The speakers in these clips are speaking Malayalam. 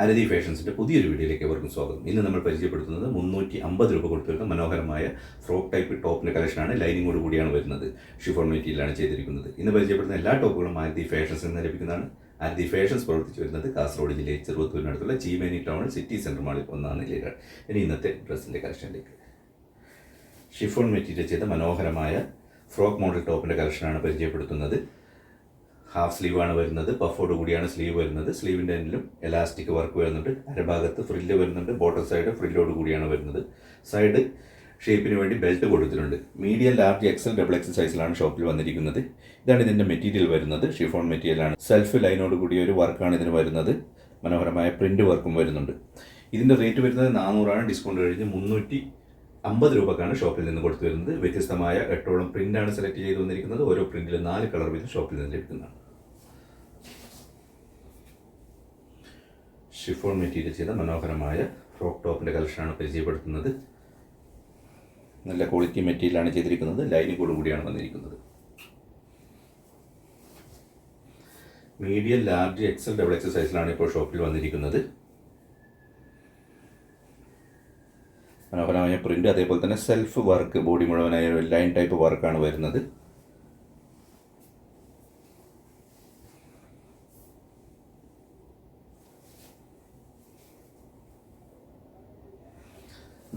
ആരതി ഫാഷൻസിന്റെ പുതിയൊരു വീഡിയോയിലേക്ക് അവർക്കും സ്വാഗതം. ഇന്ന് നമ്മൾ പരിചയപ്പെടുത്തുന്നത് മുന്നൂറ്റി അമ്പത് രൂപ കൊടുത്തു മനോഹരമായ ഫ്രോക്ക് ടൈപ്പ് ടോപ്പിന്റെ കളക്ഷനാണ് ലൈനിങ്ങോട് കൂടിയാണ് വരുന്നത്. ഷിഫോൺ മെറ്റീരിയലാണ് ചെയ്തിരിക്കുന്നത്. ഇന്ന് പരിചയപ്പെടുന്ന എല്ലാ ടോപ്പുകളും ആരതി ഫാഷൻസിൽ നിന്ന് ലഭിക്കുന്നതാണ്. ആരതി ഫാഷൻസ് പ്രവർത്തിച്ചു വരുന്നത് കാസർഗോഡ് ജില്ലയിൽ ചെറുപത്തൂരിനടുത്തുള്ള ചീമേനി ടൗൺ സിറ്റി സെന്റർ മാളിൽ ഒന്നാണ് ലീഡർ. ഇനി ഇന്നത്തെ ഡ്രസ്സിന്റെ കളക്ഷനിലേക്ക്. ഷിഫോൺ മെറ്റീരിയൽ ചെയ്ത മനോഹരമായ ഫ്രോക്ക് മോഡൽ ടോപ്പിന്റെ കളക്ഷനാണ് പരിചയപ്പെടുത്തുന്നത്. ഹാഫ് സ്ലീവ് ആണ് വരുന്നത് പഫോട് കൂടിയാണ് സ്ലീവ് വരുന്നത്. സ്ലീവിന്റെ എൻഡിലും എലാസ്റ്റിക് വർക്ക് വരുന്നുണ്ട്. അരഭാഗത്ത് ഫ്രില്ല് വരുന്നുണ്ട് ബോട്ടം സൈഡ് ഫ്രില്ലോട് കൂടിയാണ് വരുന്നത്. സൈഡ് ഷേപ്പിന് വേണ്ടി ബെൽറ്റ് കൊടുത്തിട്ടുണ്ട്. Medium large XL double XL സൈസിലാണ് ഷോപ്പിൽ വന്നിരിക്കുന്നത്. ഇതാണ് ഇതിന്റെ മെറ്റീരിയൽ വരുന്നത്. ഷിഫോൺ മെറ്റീരിയലാണ് സെൽഫ് ലൈനോട് കൂടിയ ഒരു വർക്കാണ് ഇതിന് വരുന്നത്. മനോഹരമായ പ്രിന്റ് വർക്കും വരുന്നുണ്ട്. ഇതിന്റെ റേറ്റ് വരുന്നത് നാനൂറാണ്. ഡിസ്കൗണ്ട് കഴിഞ്ഞ് മുന്നൂറ്റി അമ്പത് രൂപക്കാണ് ഷോപ്പിൽ നിന്ന് കൊടുത്തു വരുന്നത്. വ്യത്യസ്തമായ എട്ടോളം പ്രിന്റാണ് സെലക്ട് ചെയ്ത് വന്നിരിക്കുന്നത്. ഓരോ പ്രിന്റിലും നാല് കളർ വീതം ഷോപ്പിൽ നിന്ന് ലഭിക്കുന്നതാണ്. ഷിഫോൺ മെറ്റീരിയൽ ചെയ്ത മനോഹരമായ ഫ്രോക്ക് ടോപ്പിന്റെ കളക്ഷനാണ് പരിചയപ്പെടുത്തുന്നത്. നല്ല ക്വാളിറ്റി മെറ്റീരിയലാണ് ചെയ്തിരിക്കുന്നത്. ലൈനിങ്ങോട് കൂടിയാണ് വന്നിരിക്കുന്നത്. Medium large XL double XL സൈസിലാണ് ഇപ്പോൾ ഷോപ്പിൽ വന്നിരിക്കുന്നത്. മനോഹരമായ പ്രിന്റ് അതേപോലെ തന്നെ സെൽഫ് വർക്ക് ബോഡി മുഴുവനായ ലൈൻ ടൈപ്പ് വർക്കാണ് വരുന്നത്.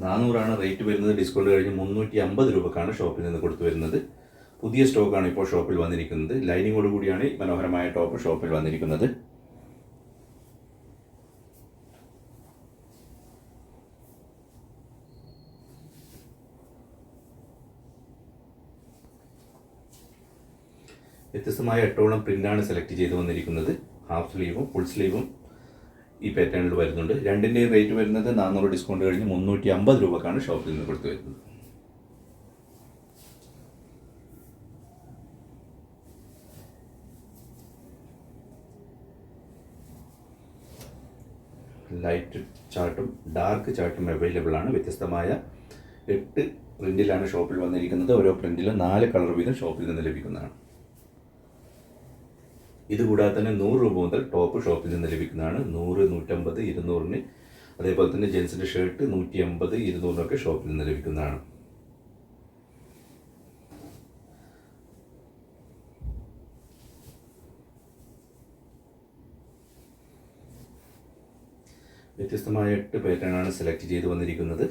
നാനൂറാണ് റേറ്റ് വരുന്നത്. ഡിസ്കൗണ്ട് കഴിഞ്ഞ് മുന്നൂറ്റി അമ്പത് രൂപക്കാണ് ഷോപ്പിൽ നിന്ന് കൊടുത്തു വരുന്നത്. പുതിയ സ്റ്റോക്കാണ് ഇപ്പോൾ ഷോപ്പിൽ വന്നിരിക്കുന്നത്. ലൈനിങ്ങോട് കൂടിയാണ് മനോഹരമായ ടോപ്പ് ഷോപ്പിൽ വന്നിരിക്കുന്നത്. വ്യത്യസ്തമായ എട്ടോളം പ്രിന്റാണ് സെലക്ട് ചെയ്ത് വന്നിരിക്കുന്നത്. ഹാഫ് സ്ലീവും ഫുൾ സ്ലീവും ഈ പാറ്റേണിൽ വരുന്നുണ്ട്. രണ്ടിന്റെയും റേറ്റ് വരുന്നത് നാനൂറ് ഡിസ്കൗണ്ട് കഴിഞ്ഞ് മുന്നൂറ്റി അമ്പത് രൂപക്കാണ് ഷോപ്പിൽ നിന്ന് കൊടുത്തു വരുന്നത്. ലൈറ്റ് ചാർട്ടും ഡാർക്ക് ചാർട്ടും അവൈലബിൾ ആണ്. വ്യത്യസ്തമായ എട്ട് പ്രിന്റിലാണ് ഷോപ്പിൽ വന്നിരിക്കുന്നത്. ഓരോ പ്രിന്റിലും നാല് കളർ വീതം ഷോപ്പിൽ നിന്ന് ലഭിക്കുന്നതാണ്. ഇതുകൂടാതെ തന്നെ നൂറ് രൂപ മുതൽ ടോപ്പ് ഷോപ്പിൽ നിന്ന് ലഭിക്കുന്നതാണ് നൂറ് നൂറ്റമ്പത് ഇരുന്നൂറിന്. അതേപോലെ തന്നെ ജെൻസിന്റെ ഷർട്ട് നൂറ്റി അമ്പത് ഇരുന്നൂറിനൊക്കെ ഷോപ്പിൽ നിന്ന് ലഭിക്കുന്നതാണ്. വ്യത്യസ്തമായ എട്ട് പാറ്റേണാണ് സെലക്ട് ചെയ്ത് വന്നിരിക്കുന്നത്.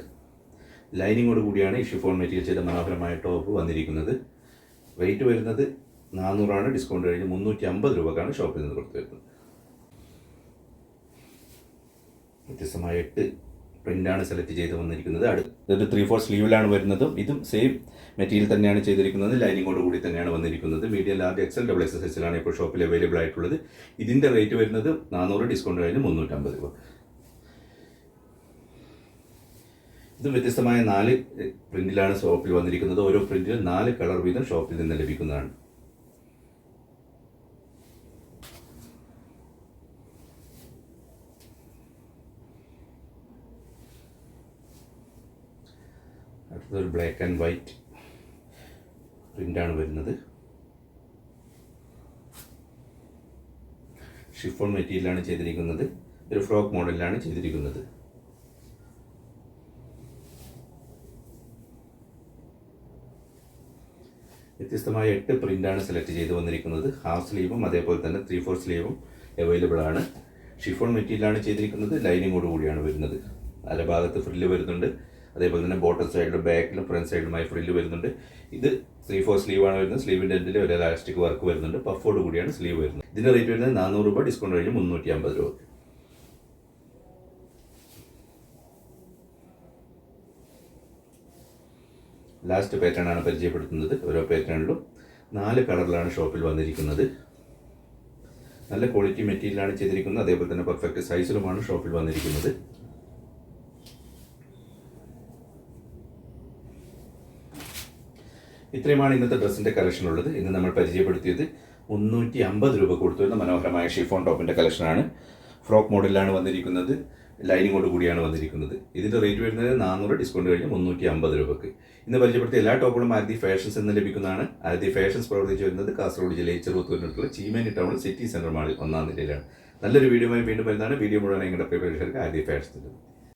ലൈനിങ്ങോട് കൂടിയാണ് ഈ ഷിഫോൺ മെറ്റീരിയൽ ചെയ്ത മനോഹരമായ ടോപ്പ് വന്നിരിക്കുന്നത്. വെയിറ്റ് വരുന്നത് നാനൂറാണ് ഡിസ്കൗണ്ട് കഴിഞ്ഞ് മുന്നൂറ്റി അമ്പത് രൂപക്കാണ് ഷോപ്പിൽ നിന്ന് കൊടുത്തു വരുന്നത്. വ്യത്യസ്തമായ എട്ട് പ്രിന്റാണ് സെലക്ട് ചെയ്ത് വന്നിരിക്കുന്നത്. അടുത്ത് ഇത് ത്രീ ഫോർ സ്ലീവിലാണ് വരുന്നതും. ഇതും സെയിം മെറ്റീരിയൽ തന്നെയാണ് ചെയ്തിരിക്കുന്നത്. ലൈനിങ്ങോട് കൂടി തന്നെയാണ് വന്നിരിക്കുന്നത്. Medium large XL double X എസിലാണ് ഇപ്പോൾ ഷോപ്പിൽ അവൈലബിൾ ആയിട്ടുള്ളത്. ഇതിന്റെ റേറ്റ് വരുന്നത് നാനൂറ് ഡിസ്കൗണ്ട് കഴിഞ്ഞ് മുന്നൂറ്റമ്പത് രൂപ. ഇത് വ്യത്യസ്തമായ നാല് പ്രിന്റിലാണ് ഷോപ്പിൽ വന്നിരിക്കുന്നത്. ഓരോ പ്രിന്റിലും നാല് കളർ വീതം ഷോപ്പിൽ നിന്ന് ലഭിക്കുന്നതാണ്. അടുത്തതൊരു ബ്ലാക്ക് ആൻഡ് വൈറ്റ് പ്രിന്റാണ് വരുന്നത്. ഷിഫോൺ മെറ്റീരിയലാണ് ചെയ്തിരിക്കുന്നത്. ഒരു ഫ്രോക്ക് മോഡലിലാണ് ചെയ്തിരിക്കുന്നത്. വ്യത്യസ്തമായ എട്ട് പ്രിന്റാണ് സെലക്ട് ചെയ്ത് വന്നിരിക്കുന്നത്. ഹാഫ് സ്ലീവും അതേപോലെ തന്നെ ത്രീ ഫോർ സ്ലീവും അവൈലബിൾ ആണ്. ഷിഫോൺ മെറ്റീരിയലാണ് ചെയ്തിരിക്കുന്നത്. ലൈനിങ്ങോട് കൂടിയാണ് വരുന്നത്. അരഭാഗത്ത് ഫ്രില്ല് വരുന്നുണ്ട്. അതേപോലെ തന്നെ ബോട്ടം സൈഡിലും ബാക്കിലും ഫ്രണ്ട് സൈഡിലുമായി ഫ്രില്ല് വരുന്നുണ്ട്. ഇത് ത്രീ ഫോർ ആണ് വരുന്നത്. സ്ലീവിന്റെ എൻഡിൽ ഒരു ഇലാസ്റ്റിക് വർക്ക് വരുന്നുണ്ട്. പഫോട് കൂടിയാണ് സ്ലീവ് വരുന്നത്. ഇതിന്റെ റേറ്റ് വരുന്നത് നാനൂറ് രൂപ ഡിസ്കൗണ്ട് കഴിഞ്ഞ് മുന്നൂറ്റി അമ്പത് രൂപ. ലാസ്റ്റ് പാറ്റേൺ ആണ് പരിചയപ്പെടുത്തുന്നത്. ഓരോ പാറ്റേണിലും നാല് കളറിലാണ് ഷോപ്പിൽ വന്നിരിക്കുന്നത്. നല്ല ക്വാളിറ്റി മെറ്റീരിയലാണ് ചെയ്തിരിക്കുന്നത്. അതേപോലെ തന്നെ പെർഫെക്റ്റ് സൈസിലുമാണ് ഷോപ്പിൽ വന്നിരിക്കുന്നത്. ഇത്രയുമാണ് ഇന്നത്തെ ഡ്രസ്സിന്റെ കളക്ഷൻ ഉള്ളത് ഇന്ന് നമ്മൾ പരിചയപ്പെടുത്തിയത് മുന്നൂറ്റി അമ്പത് രൂപ കൊടുത്തു വരുന്ന മനോഹരമായ ഷിഫോൺ ടോപ്പിന്റെ കളക്ഷനാണ്. ഫ്രോക്ക് മോഡലിലാണ് വന്നിരിക്കുന്നത്. ലൈനിങ്ങോട് കൂടിയാണ് വന്നിരിക്കുന്നത്. ഇതിന്റെ റേറ്റ് വരുന്നത് നാനൂറ് ഡിസ്കൗണ്ട് കഴിഞ്ഞ് മുന്നൂറ്റി അമ്പത് രൂപക്ക്. ഇന്ന് പരിചയപ്പെടുത്തിയ എല്ലാ ടോപ്പുകളും ആരതി ഫാഷൻസ് എന്ന് ലഭിക്കുന്നതാണ്. ആരതി ഫാഷൻസ് പ്രവർത്തിച്ചു വരുന്നത് കാസർഗോഡ് ജില്ലയിൽ ചെറുത്തൂരിനടുത്തുള്ള ചീമേനി ടൗൺ സിറ്റി സെന്റർ മാളിൽ ഒന്നാം നിലയിലാണ്. നല്ലൊരു വീഡിയോയുമായി വീണ്ടും വരുന്നതാണ്. വീഡിയോ മുഴുവൻ നിങ്ങളുടെ പ്രിയ ആരതി ആദ്യ ഫാഷൻ